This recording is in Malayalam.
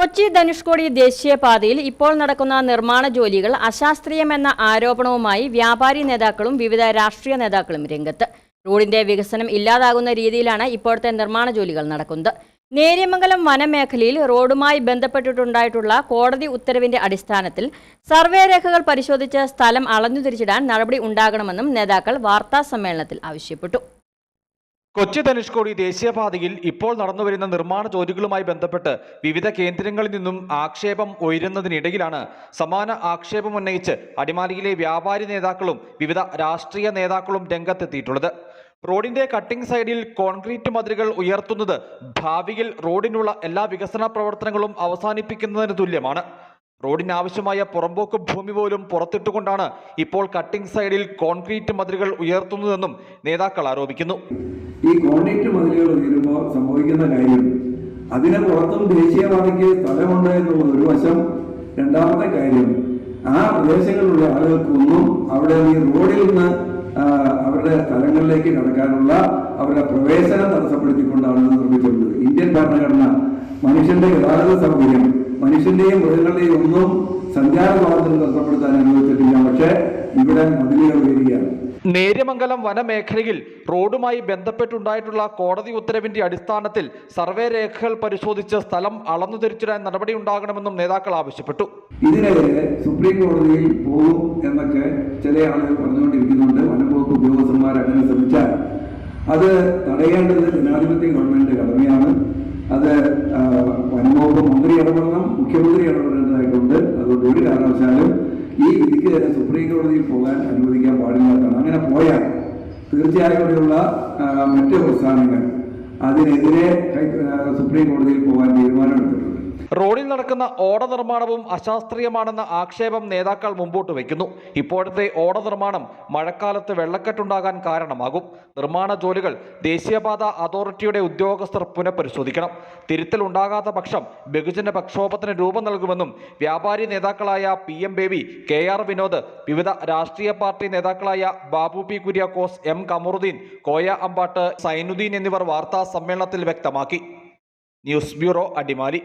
കൊച്ചി ധനുഷ്കോടി ദേശീയപാതയിൽ ഇപ്പോൾ നടക്കുന്ന നിർമ്മാണ ജോലികൾ അശാസ്ത്രീയമെന്ന ആരോപണവുമായി വ്യാപാരി നേതാക്കളും വിവിധ രാഷ്ട്രീയ നേതാക്കളും രംഗത്ത്. റോഡിന്റെ വികസനം ഇല്ലാതാകുന്ന രീതിയിലാണ് ഇപ്പോഴത്തെ നിർമ്മാണ ജോലികൾ നടക്കുന്നത്. നേര്യമംഗലം വനമേഖലയിൽ റോഡുമായി ബന്ധപ്പെട്ടിട്ടുണ്ടായിട്ടുള്ള കോടതി ഉത്തരവിന്റെ അടിസ്ഥാനത്തിൽ സർവേ രേഖകൾ പരിശോധിച്ച് സ്ഥലം അളഞ്ഞു തിരിച്ചിടാൻ നടപടി ഉണ്ടാകണമെന്നും നേതാക്കൾ വാർത്താ സമ്മേളനത്തിൽ ആവശ്യപ്പെട്ടു. കൊച്ചി ധനുഷ്കോടി ദേശീയപാതയിൽ ഇപ്പോൾ നടന്നുവരുന്ന നിർമ്മാണ ജോലികളുമായി ബന്ധപ്പെട്ട് വിവിധ കേന്ദ്രങ്ങളിൽ നിന്നും ആക്ഷേപം ഉയരുന്നതിനിടയിലാണ് സമാന ആക്ഷേപം ഉന്നയിച്ച് അടിമാലിയിലെ വ്യാപാരി നേതാക്കളും വിവിധ രാഷ്ട്രീയ നേതാക്കളും രംഗത്തെത്തിയിട്ടുള്ളത്. റോഡിന്റെ കട്ടിംഗ് സൈഡിൽ കോൺക്രീറ്റ് മതിലുകൾ ഉയർത്തുന്നത് ഭാവിയിൽ റോഡിനുള്ള എല്ലാ വികസന പ്രവർത്തനങ്ങളും അവസാനിപ്പിക്കുന്നതിന് തുല്യമാണ്. റോഡിനാവശ്യമായ പുറമ്പോക്ക് ഭൂമി പോലും പുറത്തിട്ടുകൊണ്ടാണ് ഇപ്പോൾ കട്ടിംഗ് സൈഡിൽ കോൺക്രീറ്റ് മതിലുകൾ ഉയർത്തുന്നതെന്നും നേതാക്കൾ ആരോപിക്കുന്നു. ഈ കോൺക്രീറ്റ് മതിലുകൾ ഉയരുമ്പോൾ സംഭവിക്കുന്ന കാര്യം അതിന് പുറത്തും ദേശീയപാതയ്ക്ക് സ്ഥലമുണ്ട് എന്നുള്ളത് ഒരു വശം രണ്ടാമത്തെ കാര്യം ആ പ്രദേശങ്ങളിലുള്ള ആളുകൾക്കൊന്നും അവിടെ ഈ റോഡിൽ നിന്ന് അവരുടെ സ്ഥലങ്ങളിലേക്ക് കടക്കാനുള്ള അവരുടെ പ്രവേശനം തടസ്സപ്പെടുത്തിക്കൊണ്ടാണ് നിർമ്മിച്ചിട്ടുള്ളത്. ഇന്ത്യൻ ഭരണഘടന മനുഷ്യന്റെ ഗതാഗത സൗകര്യം മനുഷ്യന്റെയും മൃഗങ്ങളുടെയും ഒന്നും സഞ്ചാര തടസ്സപ്പെടുത്താൻ അനുവദിച്ചിട്ടില്ല. പക്ഷെ ഇവിടെ ഉയരുകയാണ് നേര്യമംഗലം വനമേഖലയിൽ റോഡുമായി ബന്ധപ്പെട്ടുണ്ടായിട്ടുള്ള കോടതി ഉത്തരവിന്റെ അടിസ്ഥാനത്തിൽ സർവേ രേഖകൾ പരിശോധിച്ച് സ്ഥലം അളന്നു തിരിച്ചിടാൻ നടപടി ഉണ്ടാകണമെന്നും നേതാക്കൾ ആവശ്യപ്പെട്ടു. ഇതിനെതിരെ സുപ്രീം കോടതിയിൽ പോകും എന്നൊക്കെ ചില ആളുകൾ പറഞ്ഞുകൊണ്ടിരിക്കുന്നുണ്ട്. വനംവകുപ്പ് ഉദ്യോഗസ്ഥന്മാർ അങ്ങനെ ശ്രമിച്ചാൽ അത് തടയേണ്ടത് ജനാധിപത്യ ഗവൺമെന്റ് കടമയാണ്. അത് വനംവകുപ്പ് മന്ത്രി ഇടപെടണം മുഖ്യമന്ത്രി ഇടപെടേണ്ടതായിട്ടുണ്ട്. അതുകൊണ്ട് ഒരു കാരണവശാലും ഈ വിധിക്ക് തന്നെ സുപ്രീം കോടതിയിൽ പോകാൻ അനുവദിക്കാൻ പാടില്ലാത്തതാണ് അങ്ങനെ പോയാൽ തീർച്ചയായും ഇവിടെയുള്ള ആ, മറ്റ് പ്രസ്ഥാനങ്ങൾ അതിനെതിരെ ഹൈ- ആ, സുപ്രീം കോടതിയിൽ പോകാൻ തീരുമാനമെടുത്തിട്ടുണ്ട്. റോഡിൽ നടക്കുന്ന ഓട നിർമ്മാണവും അശാസ്ത്രീയമാണെന്ന ആക്ഷേപം നേതാക്കൾ മുമ്പോട്ട് വയ്ക്കുന്നു. ഇപ്പോഴത്തെ ഓട നിർമ്മാണം മഴക്കാലത്ത് വെള്ളക്കെട്ടുണ്ടാകാൻ കാരണമാകും. നിർമ്മാണ ജോലികൾ ദേശീയപാത അതോറിറ്റിയുടെ ഉദ്യോഗസ്ഥർ പുനഃപരിശോധിക്കണം. തിരുത്തൽ ഉണ്ടാകാത്ത പക്ഷം ബഹുജന പ്രക്ഷോഭത്തിന് രൂപം നൽകുമെന്നും വ്യാപാരി നേതാക്കളായ P M Baby K R Vinod വിവിധ രാഷ്ട്രീയ പാർട്ടി നേതാക്കളായ ബാബു പി കുര്യാക്കോസ് എം കമറുദ്ദീൻ കോയ അമ്പാട്ട് സൈനുദ്ദീൻ എന്നിവർ വാർത്താ സമ്മേളനത്തിൽ വ്യക്തമാക്കി. News bureau Adimali.